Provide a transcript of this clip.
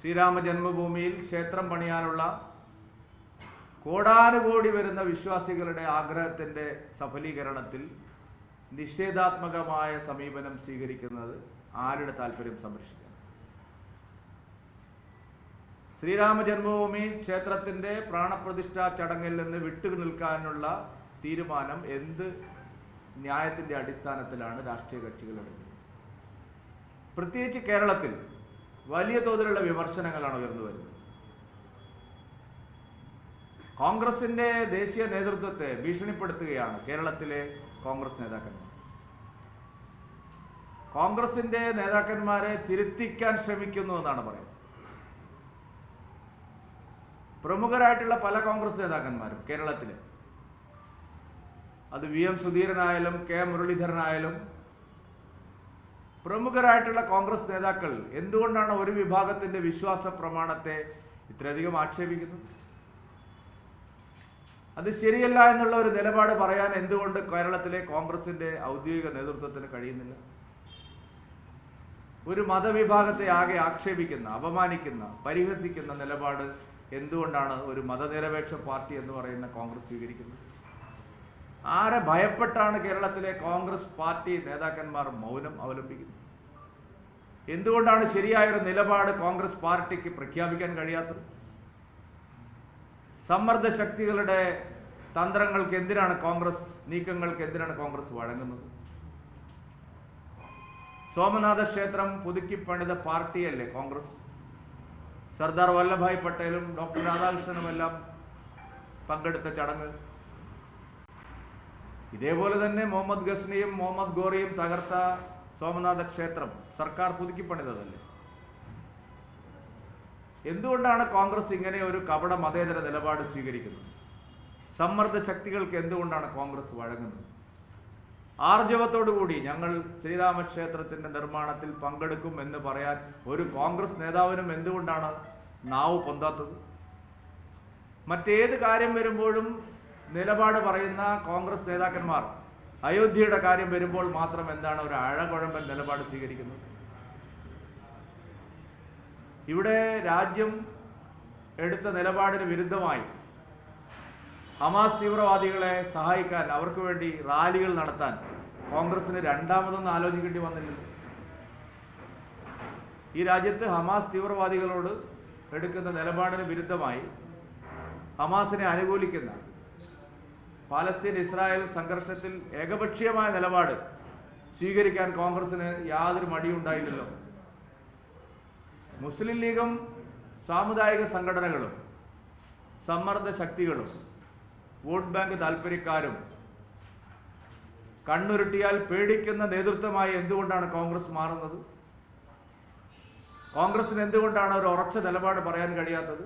ശ്രീരാമ ജന്മഭൂമിയിൽ ക്ഷേത്രം പണിയാനുള്ള കോടാനുകോടി വരുന്ന വിശ്വാസികളുടെ ആഗ്രഹത്തിന്റെ സഫലീകരണത്തിൽ നിഷേധാത്മകമായ സമീപനം സ്വീകരിക്കുന്നത് ആരുടെ താല്പര്യം സംരക്ഷിക്കണം? ശ്രീരാമ ജന്മഭൂമി ക്ഷേത്രത്തിന്റെ പ്രാണപ്രതിഷ്ഠാ ചടങ്ങിൽ നിന്ന് വിട്ടു നിൽക്കാനുള്ള തീരുമാനം എന്ത് ന്യായത്തിന്റെ അടിസ്ഥാനത്തിലാണ് രാഷ്ട്രീയ കക്ഷികൾ എടുക്കുന്നത് പ്രത്യേകിച്ച് കേരളത്തിൽ വലിയ തോതിലുള്ള വിമർശനങ്ങളാണ് ഉയർന്നു വരുന്നത്. കോൺഗ്രസിന്റെ ദേശീയ നേതൃത്വത്തെ ഭീഷണിപ്പെടുത്തുകയാണ് കേരളത്തിലെ കോൺഗ്രസ് നേതാക്കന്മാർ. കോൺഗ്രസിന്റെ നേതാക്കന്മാരെ തിരുത്തിക്കാൻ ശ്രമിക്കുന്നു എന്നാണ് പറയുന്നത്. പ്രമുഖരായിട്ടുള്ള പല കോൺഗ്രസ് നേതാക്കന്മാരും കേരളത്തിലെ. അത് വി എം സുധീരനായാലും കെ മുരളീധരനായാലും പ്രമുഖരായിട്ടുള്ള കോൺഗ്രസ് നേതാക്കൾ എന്തുകൊണ്ടാണ് ഒരു വിഭാഗത്തിന്റെ വിശ്വാസ പ്രമാണത്തെ ഇത്രയധികം ആക്ഷേപിക്കുന്നത്? അത് ശരിയല്ല എന്നുള്ള ഒരു നിലപാട് പറയാൻ എന്തുകൊണ്ട് കേരളത്തിലെ കോൺഗ്രസിന്റെ ഔദ്യോഗിക നേതൃത്വത്തിന് കഴിയുന്നില്ല? ഒരു മതവിഭാഗത്തെ ആകെ ആക്ഷേപിക്കുന്ന അപമാനിക്കുന്ന പരിഹസിക്കുന്ന നിലപാട് എന്തുകൊണ്ടാണ് ഒരു മതനിരപേക്ഷ പാർട്ടി എന്ന് പറയുന്ന കോൺഗ്രസ് സ്വീകരിക്കുന്നത്? ആരെ ഭയപ്പെട്ടാണ് കേരളത്തിലെ കോൺഗ്രസ് പാർട്ടി നേതാക്കന്മാർ മൗനം അവലംബിക്കുന്നത്? എന്തുകൊണ്ടാണ് ശരിയായൊരു നിലപാട് കോൺഗ്രസ് പാർട്ടിക്ക് പ്രഖ്യാപിക്കാൻ കഴിയാത്തത്? സമ്മർദ്ദ ശക്തികളുടെ തന്ത്രങ്ങൾക്ക് എന്തിനാണ് കോൺഗ്രസ് നീക്കങ്ങൾക്ക് എന്തിനാണ് കോൺഗ്രസ് വഴങ്ങുന്നത്? സോമനാഥ ക്ഷേത്രം പുതുക്കി പണിത പാർട്ടിയല്ലേ കോൺഗ്രസ്? സർദാർ വല്ലഭായ് പട്ടേലും ഡോക്ടർ രാധാകൃഷ്ണനും എല്ലാം പങ്കെടുത്ത ചടങ്ങ്. ഇതേപോലെ തന്നെ മുഹമ്മദ് ഗസ്നിയും മുഹമ്മദ് ഗോറിയും തകർത്ത സോമനാഥ ക്ഷേത്രം സർക്കാർ പുതുക്കി പണിതതല്ലേ? എന്തുകൊണ്ടാണ് കോൺഗ്രസ് ഇങ്ങനെ ഒരു കപട മതേതര നിലപാട് സ്വീകരിക്കുന്നത്? സമ്മർദ്ദ ശക്തികൾക്ക് എന്തുകൊണ്ടാണ് കോൺഗ്രസ് വഴങ്ങുന്നത്? ആർജവത്തോടുകൂടി ഞങ്ങൾ ശ്രീരാമക്ഷേത്രത്തിന്റെ നിർമ്മാണത്തിൽ പങ്കെടുക്കും എന്ന് പറയാൻ ഒരു കോൺഗ്രസ് നേതാവിനും എന്തുകൊണ്ടാണ് നാവ് പൊന്താത്തത്? മറ്റേത് കാര്യം വരുമ്പോഴും നിലപാട് പറയുന്ന കോൺഗ്രസ് നേതാക്കന്മാർ അയോധ്യയുടെ കാര്യം വരുമ്പോൾ മാത്രം എന്താണ് ഒരു അഴകുഴമ്പൻ നിലപാട് സ്വീകരിക്കുന്നത്? ഇവിടെ രാജ്യം എടുത്ത നിലപാടിന് വിരുദ്ധമായി ഹമാസ് തീവ്രവാദികളെ സഹായിക്കാൻ അവർക്ക് വേണ്ടി റാലികൾ നടത്താൻ കോൺഗ്രസിന് രണ്ടാമതൊന്ന് ആലോചിക്കേണ്ടി വന്നില്ലല്ലോ. ഈ രാജ്യത്ത് ഹമാസ് തീവ്രവാദികളോട് എടുക്കുന്ന നിലപാടിന് വിരുദ്ധമായി ഹമാസിനെ അനുകൂലിക്കുന്ന പാലസ്തീൻ ഇസ്രായേൽ സംഘർഷത്തിൽ ഏകപക്ഷീയമായ നിലപാട് സ്വീകരിക്കാൻ കോൺഗ്രസിന് യാതൊരു മടിയുണ്ടായില്ലല്ലോ മുസ്ലിം ലീഗും സാമുദായിക സംഘടനകളും സമ്മർദ്ദ ശക്തികളും വോട്ട് ബാങ്ക് താല്പര്യക്കാരും കണ്ണുരുട്ടിയാൽ പേടിക്കുന്ന നേതൃത്വമായി എന്തുകൊണ്ടാണ് കോൺഗ്രസ് മാറുന്നത്? കോൺഗ്രസിന് എന്തുകൊണ്ടാണ് ഒരു ഉറച്ച നിലപാട് പറയാൻ കഴിയാത്തത്?